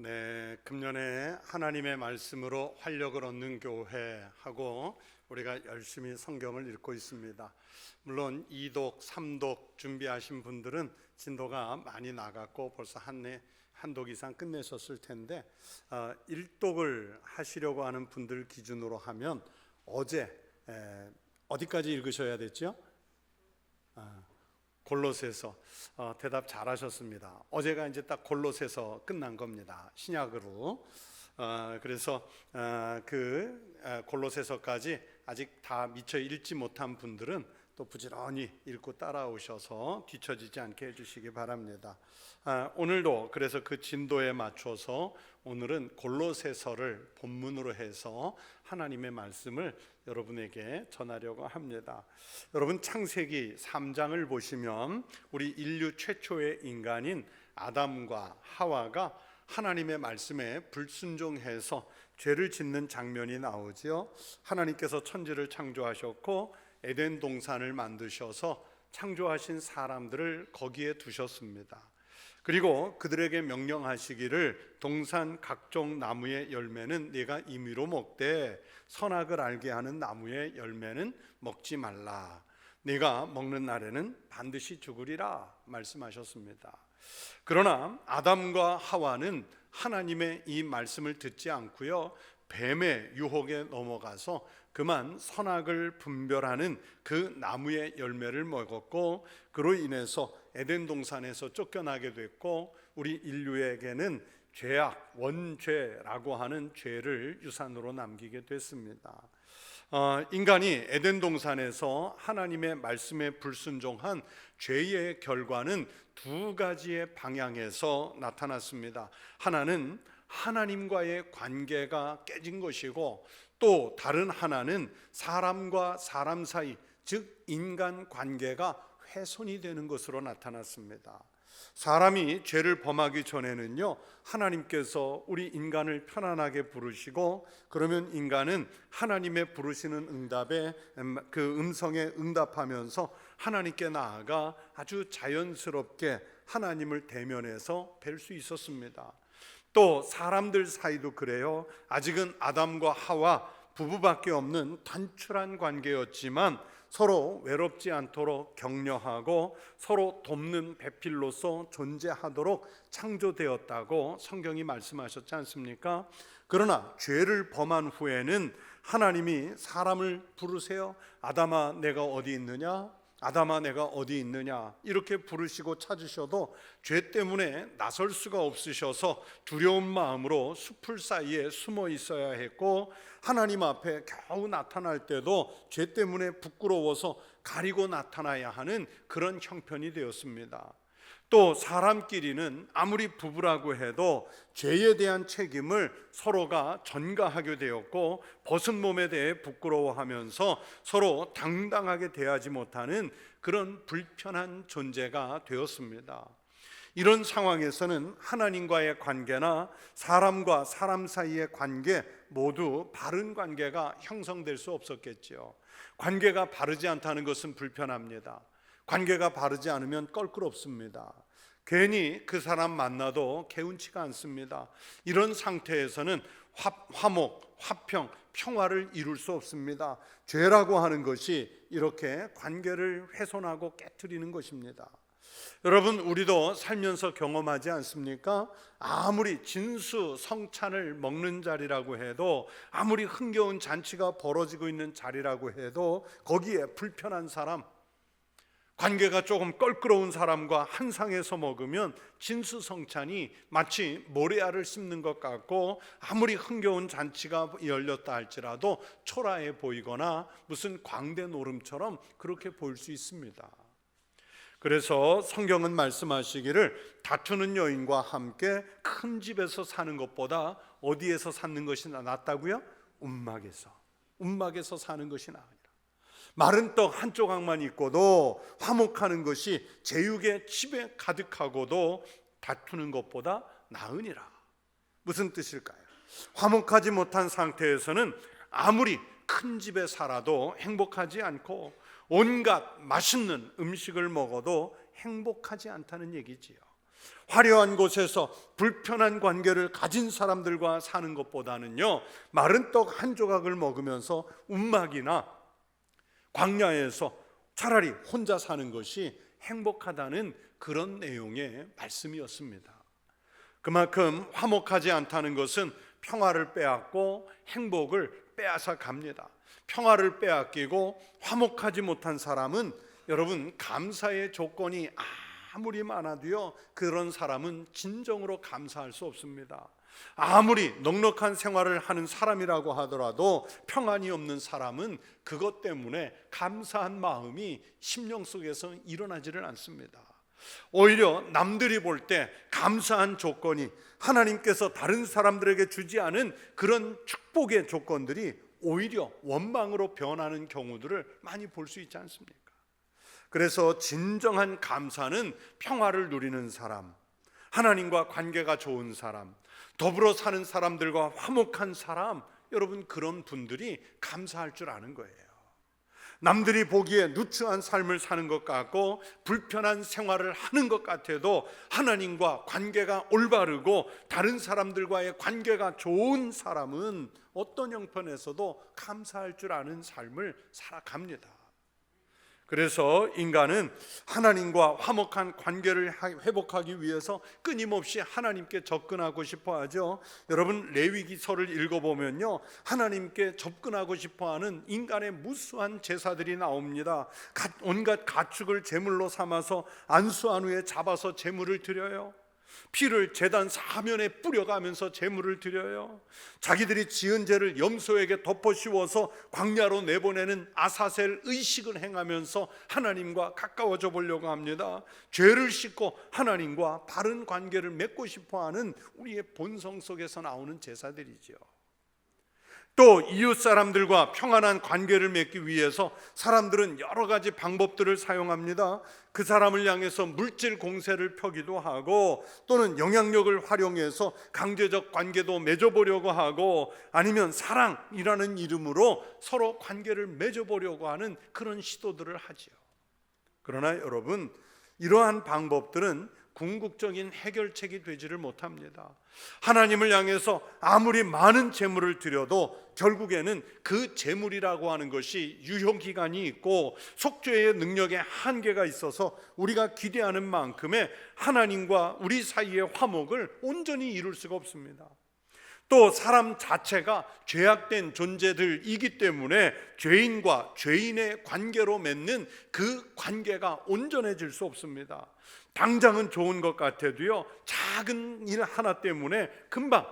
네, 금년에 하나님의 말씀으로 활력을 얻는 교회 하고 우리가 열심히 성경을 읽고 있습니다. 물론 2독, 3독 준비하신 분들은 진도가 많이 나갔고 벌써 한, 한독 이상 끝내셨을 텐데 어, 1독을 하시려고 하는 분들 기준으로 하면 어제 에, 어디까지 읽으셔야 됐죠? 아, 골로새서 어, 대답 잘하셨습니다. 어제가 이제 딱 골로새서 끝난 겁니다. 신약으로. 어, 그래서 어, 그 어, 골로새서까지 아직 다 미처 읽지 못한 분들은 또 부지런히 읽고 따라오셔서 뒤처지지 않게 해주시기 바랍니다. 아, 오늘도 그래서 그 진도에 맞춰서 오늘은 골로새서를 본문으로 해서 하나님의 말씀을 여러분에게 전하려고 합니다. 여러분 창세기 3장을 보시면 우리 인류 최초의 인간인 아담과 하와가 하나님의 말씀에 불순종해서 죄를 짓는 장면이 나오지요. 하나님께서 천지를 창조하셨고 에덴 동산을 만드셔서 창조하신 사람들을 거기에 두셨습니다. 그리고 그들에게 명령하시기를 동산 각종 나무의 열매는 네가 임의로 먹되 선악을 알게 하는 나무의 열매는 먹지 말라. 네가 먹는 날에는 반드시 죽으리라 말씀하셨습니다. 그러나 아담과 하와는 하나님의 이 말씀을 듣지 않고요. 뱀의 유혹에 넘어가서 그만 선악을 분별하는 그 나무의 열매를 먹었고 그로 인해서 에덴 동산에서 쫓겨나게 됐고 우리 인류에게는 죄악 원죄라고 하는 죄를 유산으로 남기게 됐습니다. 어, 인간이 에덴 동산에서 하나님의 말씀에 불순종한 죄의 결과는 두 가지의 방향에서 나타났습니다. 하나는 하나님과의 관계가 깨진 것이고 또 다른 하나는 사람과 사람 사이 즉 인간 관계가 훼손이 되는 것으로 나타났습니다. 사람이 죄를 범하기 전에는요 하나님께서 우리 인간을 편안하게 부르시고 그러면 인간은 하나님의 부르시는 응답에 그 음성에 응답하면서 하나님께 나아가 아주 자연스럽게 하나님을 대면해서 뵐 수 있었습니다. 또 사람들 사이도 그래요. 아직은 아담과 하와 부부밖에 없는 단출한 관계였지만 서로 외롭지 않도록 격려하고 서로 돕는 배필로서 존재하도록 창조되었다고 성경이 말씀하셨지 않습니까? 그러나 죄를 범한 후에는 하나님이 사람을 부르세요. 아담아, 내가 어디 있느냐? 아담아 내가 어디 있느냐 이렇게 부르시고 찾으셔도 죄 때문에 나설 수가 없으셔서 두려운 마음으로 숲을 사이에 숨어 있어야 했고 하나님 앞에 겨우 나타날 때도 죄 때문에 부끄러워서 가리고 나타나야 하는 그런 형편이 되었습니다. 또 사람끼리는 아무리 부부라고 해도 죄에 대한 책임을 서로가 전가하게 되었고 벗은 몸에 대해 부끄러워하면서 서로 당당하게 대하지 못하는 그런 불편한 존재가 되었습니다. 이런 상황에서는 하나님과의 관계나 사람과 사람 사이의 관계 모두 바른 관계가 형성될 수 없었겠지요. 관계가 바르지 않다는 것은 불편합니다. 관계가 바르지 않으면 껄끄럽습니다. 괜히 그 사람 만나도 개운치가 않습니다. 이런 상태에서는 화, 화목, 화평, 평화를 이룰 수 없습니다. 죄라고 하는 것이 이렇게 관계를 훼손하고 깨뜨리는 것입니다. 여러분 우리도 살면서 경험하지 않습니까? 아무리 진수 성찬을 먹는 자리라고 해도 아무리 흥겨운 잔치가 벌어지고 있는 자리라고 해도 거기에 불편한 사람 관계가 조금 껄끄러운 사람과 한 상에서 먹으면 진수성찬이 마치 모래알을 씹는 것 같고 아무리 흥겨운 잔치가 열렸다 할지라도 초라해 보이거나 무슨 광대 노름처럼 그렇게 보일 수 있습니다. 그래서 성경은 말씀하시기를 다투는 여인과 함께 큰 집에서 사는 것보다 어디에서 사는 것이 낫다고요? 움막에서. 움막에서 사는 것이 나아요. 마른 떡 한 조각만 있고도 화목하는 것이 제육의 집에 가득하고도 다투는 것보다 나으니라. 무슨 뜻일까요? 화목하지 못한 상태에서는 아무리 큰 집에 살아도 행복하지 않고 온갖 맛있는 음식을 먹어도 행복하지 않다는 얘기지요. 화려한 곳에서 불편한 관계를 가진 사람들과 사는 것보다는요, 마른 떡 한 조각을 먹으면서 움막이나 광야에서 차라리 혼자 사는 것이 행복하다는 그런 내용의 말씀이었습니다. 그만큼 화목하지 않다는 것은 평화를 빼앗고 행복을 빼앗아 갑니다. 평화를 빼앗기고 화목하지 못한 사람은 여러분 감사의 조건이 아무리 많아도요 그런 사람은 진정으로 감사할 수 없습니다. 아무리 넉넉한 생활을 하는 사람이라고 하더라도 평안이 없는 사람은 그것 때문에 감사한 마음이 심령 속에서 일어나지를 않습니다. 오히려 남들이 볼 때 감사한 조건이 하나님께서 다른 사람들에게 주지 않은 그런 축복의 조건들이 오히려 원망으로 변하는 경우들을 많이 볼 수 있지 않습니까? 그래서 진정한 감사는 평화를 누리는 사람, 하나님과 관계가 좋은 사람, 더불어 사는 사람들과 화목한 사람, 여러분 그런 분들이 감사할 줄 아는 거예요. 남들이 보기에 누추한 삶을 사는 것 같고 불편한 생활을 하는 것 같아도 하나님과 관계가 올바르고 다른 사람들과의 관계가 좋은 사람은 어떤 형편에서도 감사할 줄 아는 삶을 살아갑니다. 그래서 인간은 하나님과 화목한 관계를 회복하기 위해서 끊임없이 하나님께 접근하고 싶어 하죠. 여러분 레위기서를 읽어 보면요. 하나님께 접근하고 싶어 하는 인간의 무수한 제사들이 나옵니다. 온갖 가축을 제물로 삼아서 안수한 후에 잡아서 제물을 드려요. 피를 제단 사면에 뿌려가면서 제물을 드려요. 자기들이 지은 죄를 염소에게 덮어 씌워서 광야로 내보내는 아사셀 의식을 행하면서 하나님과 가까워져 보려고 합니다. 죄를 씻고 하나님과 바른 관계를 맺고 싶어 하는 우리의 본성 속에서 나오는 제사들이지요. 또 이웃 사람들과 평안한 관계를 맺기 위해서 사람들은 여러 가지 방법들을 사용합니다. 그 사람을 향해서 물질 공세를 펴기도 하고 또는 영향력을 활용해서 강제적 관계도 맺어보려고 하고 아니면 사랑이라는 이름으로 서로 관계를 맺어보려고 하는 그런 시도들을 하지요. 그러나 여러분 이러한 방법들은 궁극적인 해결책이 되지를 못합니다. 하나님을 향해서 아무리 많은 재물을 드려도 결국에는 그 재물이라고 하는 것이 유효 기간이 있고 속죄의 능력에 한계가 있어서 우리가 기대하는 만큼의 하나님과 우리 사이의 화목을 온전히 이룰 수가 없습니다. 또 사람 자체가 죄악된 존재들이기 때문에 죄인과 죄인의 관계로 맺는 그 관계가 온전해질 수 없습니다. 당장은 좋은 것 같아도요, 작은 일 하나 때문에 금방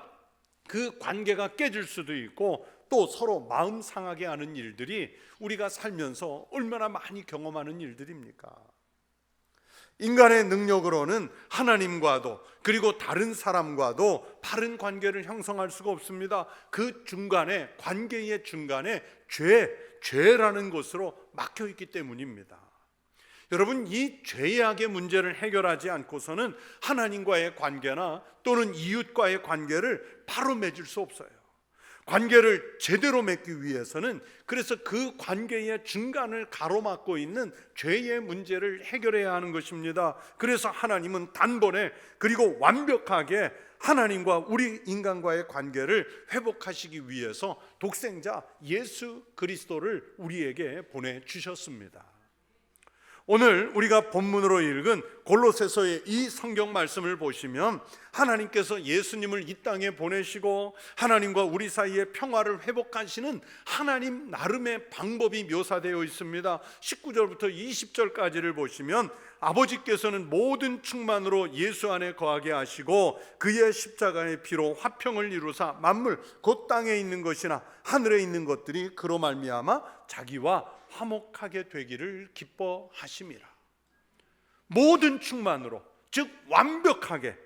그 관계가 깨질 수도 있고 또 서로 마음 상하게 하는 일들이 우리가 살면서 얼마나 많이 경험하는 일들입니까? 인간의 능력으로는 하나님과도 그리고 다른 사람과도 바른 관계를 형성할 수가 없습니다. 그 중간에 관계의 중간에 죄, 죄라는 것으로 막혀 있기 때문입니다. 여러분 이 죄악의 문제를 해결하지 않고서는 하나님과의 관계나 또는 이웃과의 관계를 바로 맺을 수 없어요. 관계를 제대로 맺기 위해서는 그래서 그 관계의 중간을 가로막고 있는 죄의 문제를 해결해야 하는 것입니다. 그래서 하나님은 단번에 그리고 완벽하게 하나님과 우리 인간과의 관계를 회복하시기 위해서 독생자 예수 그리스도를 우리에게 보내 주셨습니다. 오늘 우리가 본문으로 읽은 골로새서의 이 성경 말씀을 보시면 하나님께서 예수님을 이 땅에 보내시고 하나님과 우리 사이의 평화를 회복하시는 하나님 나름의 방법이 묘사되어 있습니다. 19절부터 20절까지를 보시면 아버지께서는 모든 충만으로 예수 안에 거하게 하시고 그의 십자가의 피로 화평을 이루사 만물 곧 땅에 있는 것이나 하늘에 있는 것들이 그로 말미암아 자기와 화목하게 되기를 기뻐하심이라. 모든 충만으로 즉 완벽하게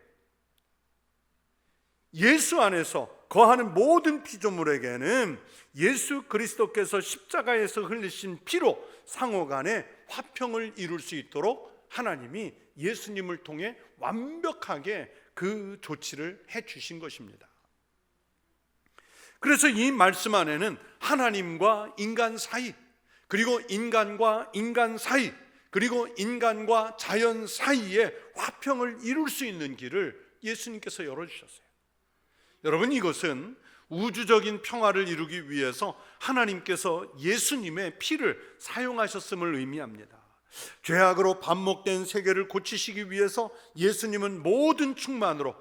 예수 안에서 거하는 모든 피조물에게는 예수 그리스도께서 십자가에서 흘리신 피로 상호간에 화평을 이룰 수 있도록 하나님이 예수님을 통해 완벽하게 그 조치를 해 주신 것입니다. 그래서 이 말씀 안에는 하나님과 인간 사이 그리고 인간과 인간 사이 그리고 인간과 자연 사이에 화평을 이룰 수 있는 길을 예수님께서 열어주셨어요. 여러분 이것은 우주적인 평화를 이루기 위해서 하나님께서 예수님의 피를 사용하셨음을 의미합니다. 죄악으로 반목된 세계를 고치시기 위해서 예수님은 모든 충만으로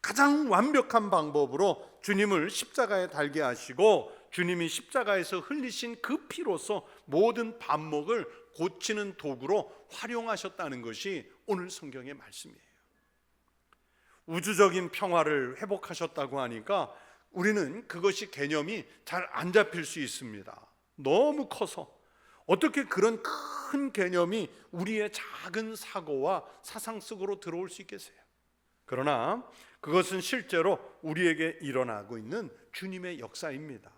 가장 완벽한 방법으로 주님을 십자가에 달게 하시고 주님이 십자가에서 흘리신 그 피로서 모든 반목을 고치는 도구로 활용하셨다는 것이 오늘 성경의 말씀이에요. 우주적인 평화를 회복하셨다고 하니까 우리는 그것이 개념이 잘 안 잡힐 수 있습니다. 너무 커서 어떻게 그런 큰 개념이 우리의 작은 사고와 사상 속으로 들어올 수 있겠어요? 그러나 그것은 실제로 우리에게 일어나고 있는 주님의 역사입니다.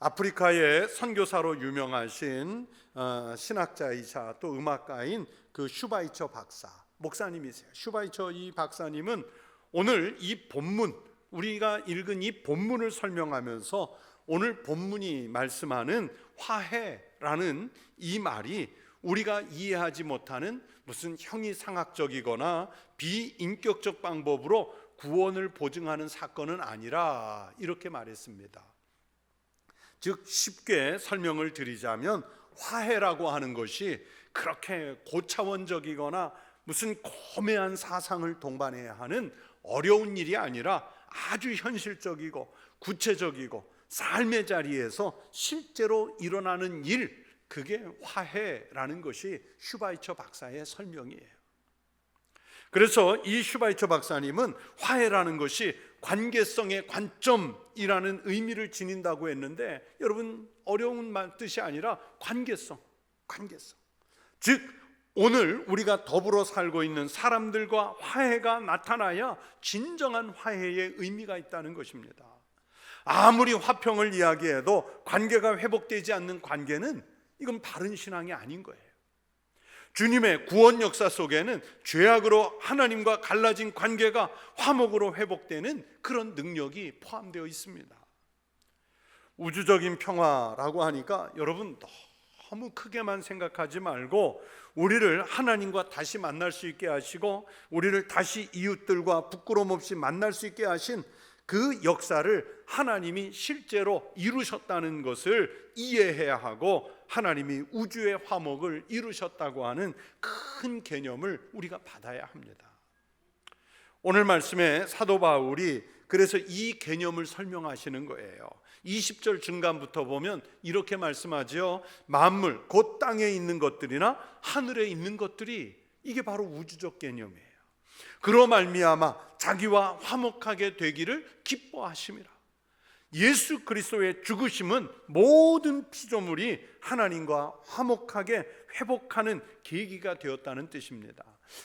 아프리카의 선교사로 유명하신 어, 신학자이자 또 음악가인 그 슈바이처 박사 목사님이세요. 슈바이처 이 박사님은 오늘 이 본문 우리가 읽은 이 본문을 설명하면서 오늘 본문이 말씀하는 화해라는 이 말이 우리가 이해하지 못하는 무슨 형이 상학적이거나 비인격적 방법으로 구원을 보증하는 사건은 아니라 이렇게 말했습니다. 즉 쉽게 설명을 드리자면 화해라고 하는 것이 그렇게 고차원적이거나 무슨 고매한 사상을 동반해야 하는 어려운 일이 아니라 아주 현실적이고 구체적이고 삶의 자리에서 실제로 일어나는 일 그게 화해라는 것이 슈바이처 박사의 설명이에요. 그래서 이 슈바이처 박사님은 화해라는 것이 관계성의 관점 이라는 의미를 지닌다고 했는데 여러분 어려운 말 뜻이 아니라 관계성, 관계성. 즉 오늘 우리가 더불어 살고 있는 사람들과 화해가 나타나야 진정한 화해의 의미가 있다는 것입니다. 아무리 화평을 이야기해도 관계가 회복되지 않는 관계는 이건 바른 신앙이 아닌 거예요. 주님의 구원 역사 속에는 죄악으로 하나님과 갈라진 관계가 화목으로 회복되는 그런 능력이 포함되어 있습니다. 우주적인 평화라고 하니까 여러분 너무 크게만 생각하지 말고 우리를 하나님과 다시 만날 수 있게 하시고 우리를 다시 이웃들과 부끄럼 없이 만날 수 있게 하신 그 역사를 하나님이 실제로 이루셨다는 것을 이해해야 하고 하나님이 우주의 화목을 이루셨다고 하는 큰 개념을 우리가 받아야 합니다. 오늘 말씀에 사도 바울이 그래서 이 개념을 설명하시는 거예요. 20절 중간부터 보면 이렇게 말씀하죠. 만물 곧 땅에 있는 것들이나 하늘에 있는 것들이 이게 바로 우주적 개념이에요. 그로 말미암아 자기와 화목하게 되기를 기뻐하심이라. 예수 그리스도의 죽으심은 모든 피조물이 하나님과 화목하게 회복하는 계기가 되었다는 뜻입니다.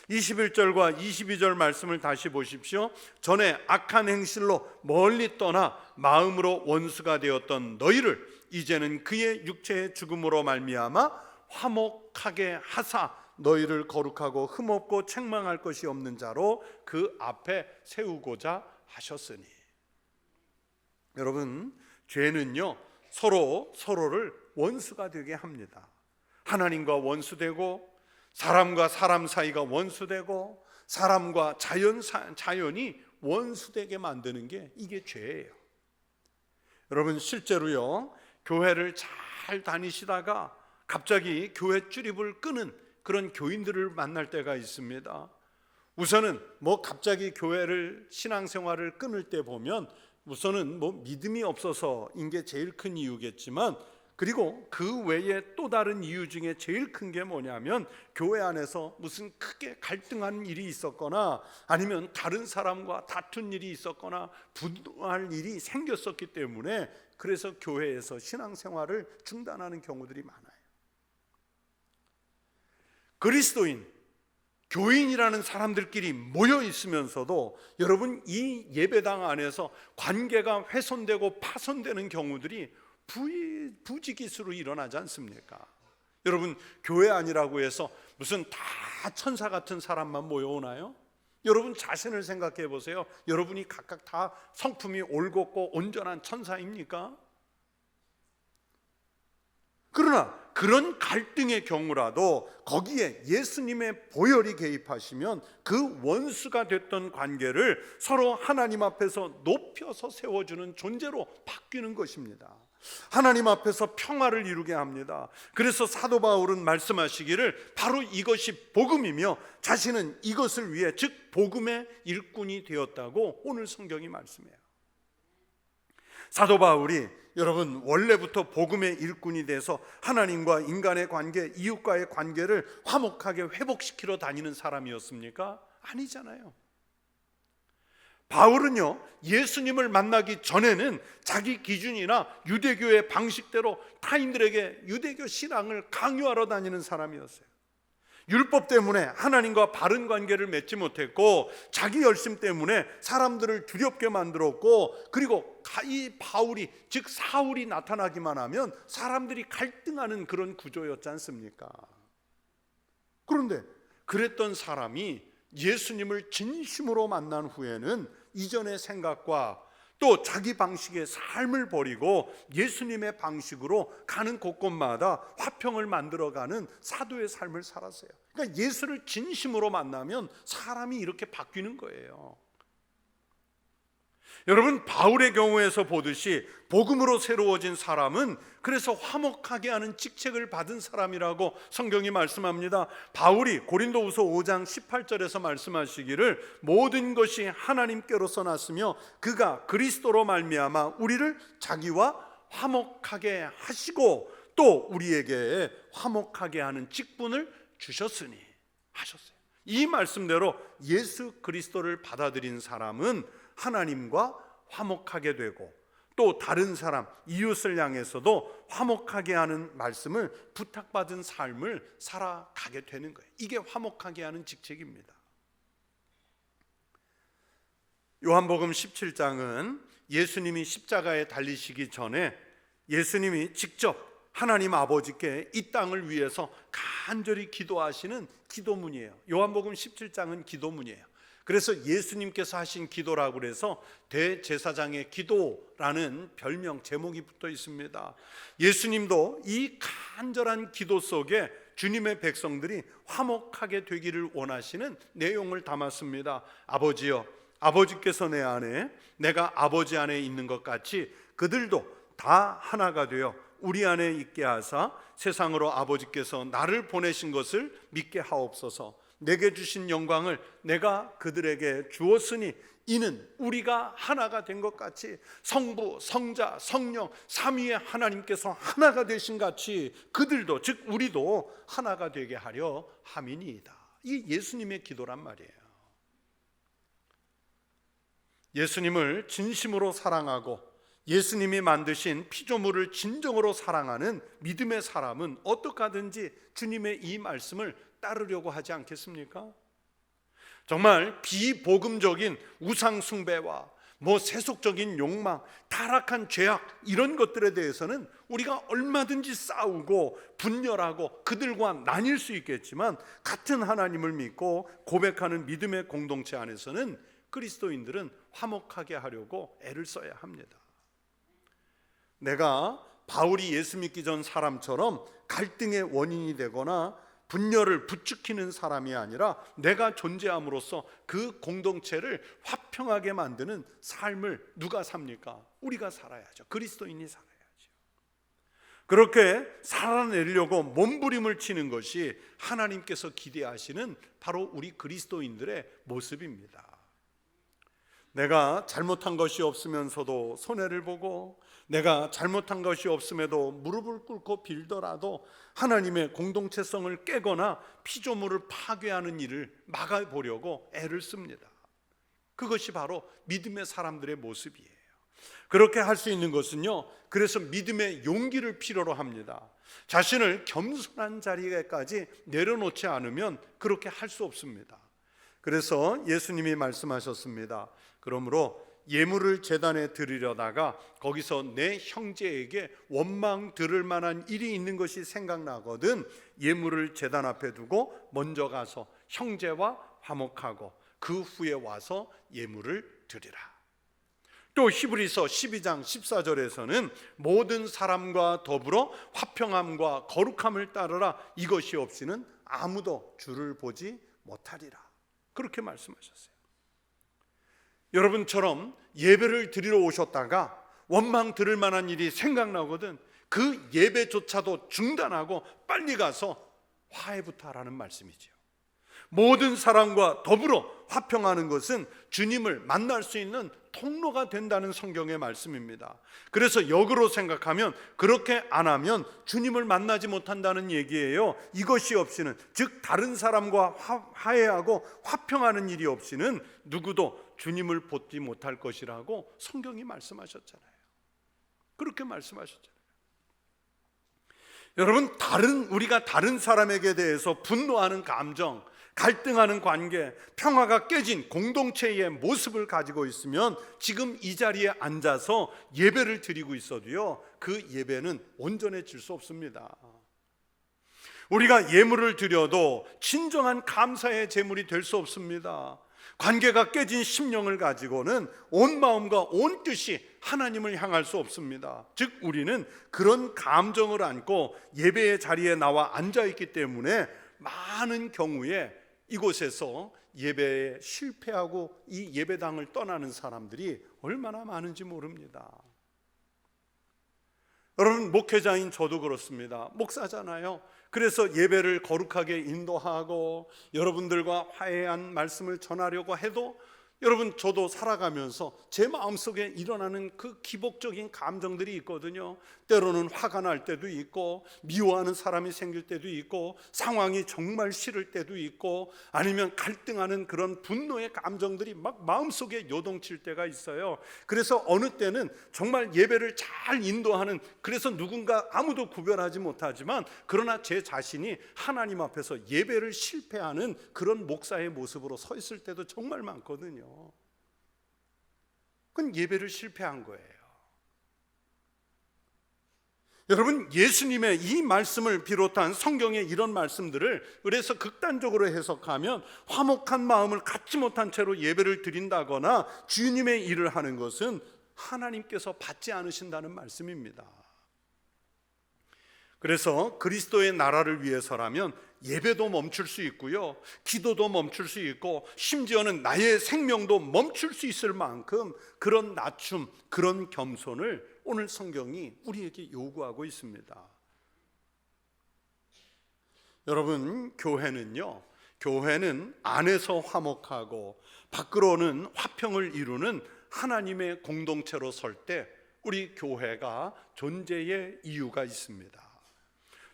21절과 22절 말씀을 다시 보십시오. 전에 악한 행실로 멀리 떠나 마음으로 원수가 되었던 너희를 이제는 그의 육체의 죽음으로 말미암아 화목하게 하사 너희를 거룩하고 흠없고 책망할 것이 없는 자로 그 앞에 세우고자 하셨으니 여러분 죄는요 서로 서로를 원수가 되게 합니다. 하나님과 원수되고 사람과 사람 사이가 원수되고 사람과 자연 자연이 원수되게 만드는 게 이게 죄예요. 여러분 실제로요 교회를 잘 다니시다가 갑자기 교회 출입을 끄는 그런 교인들을 만날 때가 있습니다. 우선은 뭐 갑자기 교회를 신앙생활을 끊을 때 보면 우선은 뭐 믿음이 없어서인 게 제일 큰 이유겠지만 그리고 그 외에 또 다른 이유 중에 제일 큰 게 뭐냐면 교회 안에서 무슨 크게 갈등하는 일이 있었거나 아니면 다른 사람과 다툰 일이 있었거나 분노할 일이 생겼었기 때문에 그래서 교회에서 신앙생활을 중단하는 경우들이 많아요. 그리스도인 교인이라는 사람들끼리 모여 있으면서도 여러분 이 예배당 안에서 관계가 훼손되고 파손되는 경우들이 부, 지기수로 일어나지 않습니까? 여러분 교회 아니라고 해서 무슨 다 천사 같은 사람만 모여오나요? 여러분 자신을 생각해 보세요. 여러분이 각각 다 성품이 올곧고 온전한 천사입니까? 그러나 그런 갈등의 경우라도 거기에 예수님의 보혈이 개입하시면 그 원수가 됐던 관계를 서로 하나님 앞에서 높여서 세워주는 존재로 바뀌는 것입니다. 하나님 앞에서 평화를 이루게 합니다. 그래서 사도 바울은 말씀하시기를 바로 이것이 복음이며 자신은 이것을 위해 즉 복음의 일꾼이 되었다고 오늘 성경이 말씀해요. 사도 바울이 여러분 원래부터 복음의 일꾼이 돼서 하나님과 인간의 관계, 이웃과의 관계를 화목하게 회복시키러 다니는 사람이었습니까? 아니잖아요. 바울은요, 예수님을 만나기 전에는 자기 기준이나 유대교의 방식대로 타인들에게 유대교 신앙을 강요하러 다니는 사람이었어요. 율법 때문에 하나님과 바른 관계를 맺지 못했고 자기 열심 때문에 사람들을 두렵게 만들었고 그리고 이 바울이 즉 사울이 나타나기만 하면 사람들이 갈등하는 그런 구조였지 않습니까? 그런데 그랬던 사람이 예수님을 진심으로 만난 후에는 이전의 생각과 또 자기 방식의 삶을 버리고 예수님의 방식으로 가는 곳곳마다 화평을 만들어가는 사도의 삶을 살았어요. 그러니까 예수를 진심으로 만나면 사람이 이렇게 바뀌는 거예요. 여러분 바울의 경우에서 보듯이 복음으로 새로워진 사람은 그래서 화목하게 하는 직책을 받은 사람이라고 성경이 말씀합니다. 바울이 고린도후서 5장 18절에서 말씀하시기를 모든 것이 하나님께로서 났으며 그가 그리스도로 말미암아 우리를 자기와 화목하게 하시고 또 우리에게 화목하게 하는 직분을 주셨으니 하셨어요. 이 말씀대로 예수 그리스도를 받아들인 사람은 하나님과 화목하게 되고 또 다른 사람 이웃을 향해서도 화목하게 하는 말씀을 부탁받은 삶을 살아가게 되는 거예요. 이게 화목하게 하는 직책입니다. 요한복음 17장은 예수님이 십자가에 달리시기 전에 예수님이 직접 하나님 아버지께 이 땅을 위해서 간절히 기도하시는 기도문이에요. 요한복음 17장은 기도문이에요. 그래서 예수님께서 하신 기도라고 그래서 대제사장의 기도라는 별명 제목이 붙어 있습니다. 예수님도 이 간절한 기도 속에 주님의 백성들이 화목하게 되기를 원하시는 내용을 담았습니다. 아버지여, 아버지께서 내 안에, 내가 아버지 안에 있는 것 같이 그들도 다 하나가 되어 우리 안에 있게 하사 세상으로 아버지께서 나를 보내신 것을 믿게 하옵소서. 내게 주신 영광을 내가 그들에게 주었으니 이는 우리가 하나가 된 것 같이 성부, 성자, 성령 삼위의 하나님께서 하나가 되신 같이 그들도 즉 우리도 하나가 되게 하려 함이니이다. 이 예수님의 기도란 말이에요. 예수님을 진심으로 사랑하고 예수님이 만드신 피조물을 진정으로 사랑하는 믿음의 사람은 어떻게 하든지 주님의 이 말씀을 따르려고 하지 않겠습니까? 정말 비복음적인 우상 숭배와 뭐 세속적인 욕망, 타락한 죄악 이런 것들에 대해서는 우리가 얼마든지 싸우고 분열하고 그들과 나뉠 수 있겠지만 같은 하나님을 믿고 고백하는 믿음의 공동체 안에서는 그리스도인들은 화목하게 하려고 애를 써야 합니다. 내가 바울이 예수 믿기 전 사람처럼 갈등의 원인이 되거나 분열을 부추기는 사람이 아니라 내가 존재함으로써 그 공동체를 화평하게 만드는 삶을 누가 삽니까? 우리가 살아야죠. 그리스도인이 살아야죠. 그렇게 살아내려고 몸부림을 치는 것이 하나님께서 기대하시는 바로 우리 그리스도인들의 모습입니다. 내가 잘못한 것이 없으면서도 손해를 보고 내가 잘못한 것이 없음에도 무릎을 꿇고 빌더라도 하나님의 공동체성을 깨거나 피조물을 파괴하는 일을 막아보려고 애를 씁니다. 그것이 바로 믿음의 사람들의 모습이에요. 그렇게 할 수 있는 것은요, 그래서 믿음의 용기를 필요로 합니다. 자신을 겸손한 자리에까지 내려놓지 않으면 그렇게 할 수 없습니다. 그래서 예수님이 말씀하셨습니다. 그러므로 예물을 재단에 드리려다가 거기서 내 형제에게 원망 들을 만한 일이 있는 것이 생각나거든 예물을 재단 앞에 두고 먼저 가서 형제와 화목하고 그 후에 와서 예물을 드리라. 또 히브리서 12장 14절에서는 모든 사람과 더불어 화평함과 거룩함을 따르라 이것이 없이는 아무도 주를 보지 못하리라. 그렇게 말씀하셨어요. 여러분처럼 예배를 드리러 오셨다가 원망 들을 만한 일이 생각나거든 그 예배조차도 중단하고 빨리 가서 화해부터 하라는 말씀이지요. 모든 사람과 더불어 화평하는 것은 주님을 만날 수 있는 통로가 된다는 성경의 말씀입니다. 그래서 역으로 생각하면 그렇게 안 하면 주님을 만나지 못한다는 얘기예요. 이것이 없이는 즉 다른 사람과 화, 화해하고 화평하는 일이 없이는 누구도 주님을 보지 못할 것이라고 성경이 말씀하셨잖아요. 그렇게 말씀하셨잖아요. 여러분 다른 우리가 다른 사람에게 대해서 분노하는 감정, 갈등하는 관계, 평화가 깨진 공동체의 모습을 가지고 있으면 지금 이 자리에 앉아서 예배를 드리고 있어도요. 그 예배는 온전해질 수 없습니다. 우리가 예물을 드려도 진정한 감사의 제물이 될 수 없습니다. 관계가 깨진 심령을 가지고는 온 마음과 온 뜻이 하나님을 향할 수 없습니다. 즉 우리는 그런 감정을 안고 예배의 자리에 나와 앉아 있기 때문에 많은 경우에 이곳에서 예배에 실패하고 이 예배당을 떠나는 사람들이 얼마나 많은지 모릅니다. 여러분 목회자인 저도 그렇습니다. 목사잖아요. 그래서 예배를 거룩하게 인도하고 여러분들과 화해한 말씀을 전하려고 해도 여러분 저도 살아가면서 제 마음속에 일어나는 그 기복적인 감정들이 있거든요. 때로는 화가 날 때도 있고 미워하는 사람이 생길 때도 있고 상황이 정말 싫을 때도 있고 아니면 갈등하는 그런 분노의 감정들이 막 마음속에 요동칠 때가 있어요. 그래서 어느 때는 정말 예배를 잘 인도하는 그래서 누군가 아무도 구별하지 못하지만 그러나 제 자신이 하나님 앞에서 예배를 실패하는 그런 목사의 모습으로 서 있을 때도 정말 많거든요. 그건 예배를 실패한 거예요. 여러분 예수님의 이 말씀을 비롯한 성경의 이런 말씀들을 그래서 극단적으로 해석하면 화목한 마음을 갖지 못한 채로 예배를 드린다거나 주님의 일을 하는 것은 하나님께서 받지 않으신다는 말씀입니다. 그래서 그리스도의 나라를 위해서라면 예배도 멈출 수 있고요. 기도도 멈출 수 있고 심지어는 나의 생명도 멈출 수 있을 만큼 그런 낮춤, 그런 겸손을 오늘 성경이 우리에게 요구하고 있습니다. 여러분, 교회는요. 교회는 안에서 화목하고 밖으로는 화평을 이루는 하나님의 공동체로 설 때 우리 교회가 존재의 이유가 있습니다.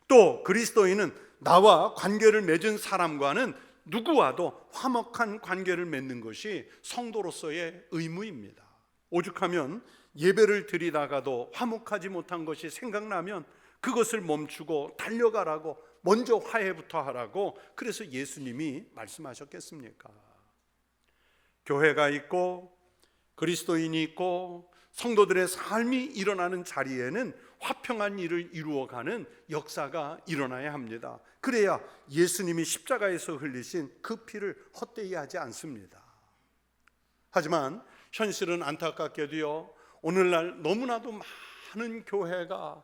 또 그리스도인은 나와 관계를 맺은 사람과는 누구와도 화목한 관계를 맺는 것이 성도로서의 의무입니다. 오죽하면 예배를 드리다가도 화목하지 못한 것이 생각나면 그것을 멈추고 달려가라고 먼저 화해부터 하라고 그래서 예수님이 말씀하셨겠습니까? 교회가 있고 그리스도인이 있고 성도들의 삶이 일어나는 자리에는 화평한 일을 이루어가는 역사가 일어나야 합니다. 그래야 예수님이 십자가에서 흘리신 그 피를 헛되이 하지 않습니다. 하지만 현실은 안타깝게도요. 오늘날 너무나도 많은 교회가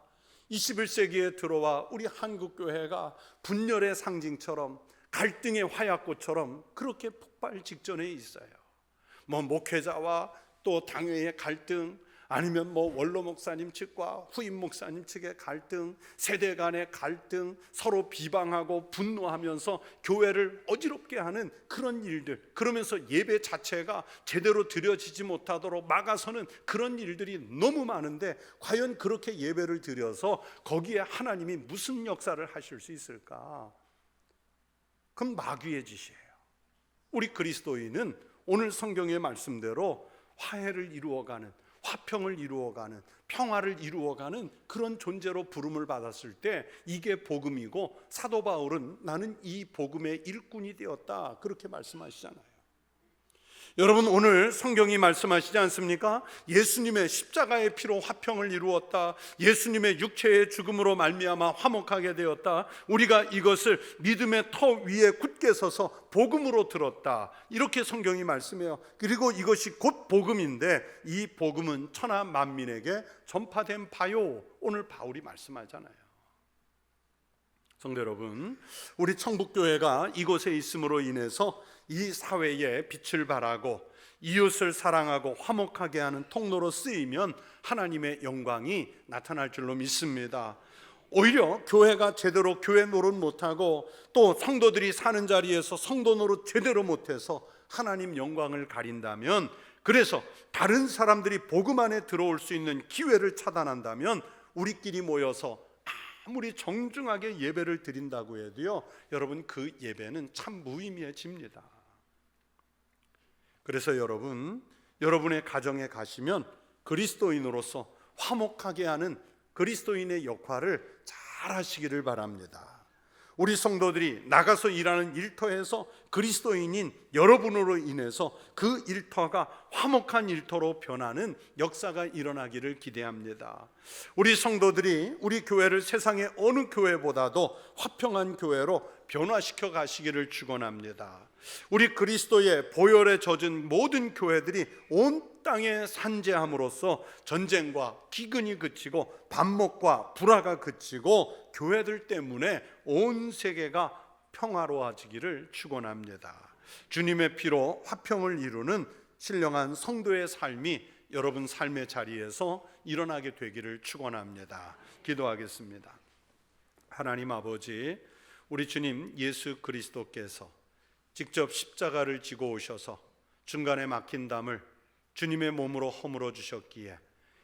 21세기에 들어와 우리 한국 교회가 분열의 상징처럼 갈등의 화약고처럼 그렇게 폭발 직전에 있어요. 뭐 목회자와 또 당회의 갈등, 아니면 뭐 원로 목사님 측과 후임 목사님 측의 갈등, 세대 간의 갈등, 서로 비방하고 분노하면서 교회를 어지럽게 하는 그런 일들, 그러면서 예배 자체가 제대로 드려지지 못하도록 막아서는 그런 일들이 너무 많은데 과연 그렇게 예배를 드려서 거기에 하나님이 무슨 역사를 하실 수 있을까? 그건 마귀의 짓이에요. 우리 그리스도인은 오늘 성경의 말씀대로 화해를 이루어가는 화평을 이루어가는 평화를 이루어가는 그런 존재로 부름을 받았을 때 이게 복음이고 사도 바울은 나는 이 복음의 일꾼이 되었다 그렇게 말씀하시잖아요. 여러분 오늘 성경이 말씀하시지 않습니까? 예수님의 십자가의 피로 화평을 이루었다. 예수님의 육체의 죽음으로 말미암아 화목하게 되었다. 우리가 이것을 믿음의 터 위에 굳 굳게 서서 복음으로 들었다. 이렇게 성경이 말씀해요. 그리고 이것이 곧 복음인데 이 복음은 천하 만민에게 전파된 바요. 오늘 바울이 말씀하잖아요. 성도 여러분, 우리 천국교회가 이곳에 있음으로 인해서 이 사회에 빛을 발하고 이웃을 사랑하고 화목하게 하는 통로로 쓰이면 하나님의 영광이 나타날 줄로 믿습니다. 오히려 교회가 제대로 교회 노릇 못하고 또 성도들이 사는 자리에서 성도 노릇 제대로 못해서 하나님 영광을 가린다면 그래서 다른 사람들이 복음 안에 들어올 수 있는 기회를 차단한다면 우리끼리 모여서 아무리 정중하게 예배를 드린다고 해도요 여러분 그 예배는 참 무의미해집니다 그래서 여러분 여러분의 가정에 가시면 그리스도인으로서 화목하게 하는 그리스도인의 역할을 잘 하시기를 바랍니다. 우리 성도들이 나가서 일하는 일터에서 그리스도인인 여러분으로 인해서 그 일터가 화목한 일터로 변하는 역사가 일어나기를 기대합니다. 우리 성도들이 우리 교회를 세상의 어느 교회보다도 화평한 교회로 변화시켜 가시기를 축원합니다. 우리 그리스도의 보혈에 젖은 모든 교회들이 온 땅에 산재함으로써 전쟁과 기근이 그치고 반목과 불화가 그치고 교회들 때문에 온 세계가 평화로워지기를 축원합니다. 주님의 피로 화평을 이루는 신령한 성도의 삶이 여러분 삶의 자리에서 일어나게 되기를 축원합니다. 기도하겠습니다. 하나님 아버지, 우리 주님 예수 그리스도께서 직접 십자가를 지고 오셔서 중간에 막힌 담을 주님의 몸으로 허물어 주셨기에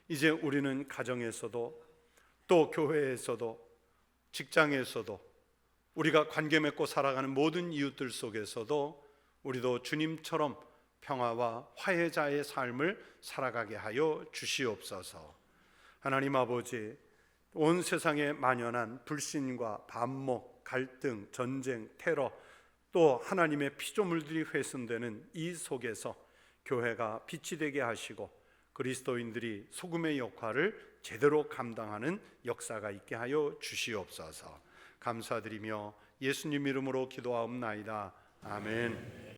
이제 우리는 가정에서도 또 교회에서도 직장에서도 우리가 관계 맺고 살아가는 모든 이웃들 속에서도 우리도 주님처럼 평화와 화해자의 삶을 살아가게 하여 주시옵소서. 하나님 아버지, 온 세상에 만연한 불신과 반목, 갈등, 전쟁, 테러, 또 하나님의 피조물들이 훼손되는 이 속에서 교회가 빛이 되게 하시고 그리스도인들이 소금의 역할을 제대로 감당하는 역사가 있게 하여 주시옵소서. 감사드리며 예수님 이름으로 기도하옵나이다. 아멘.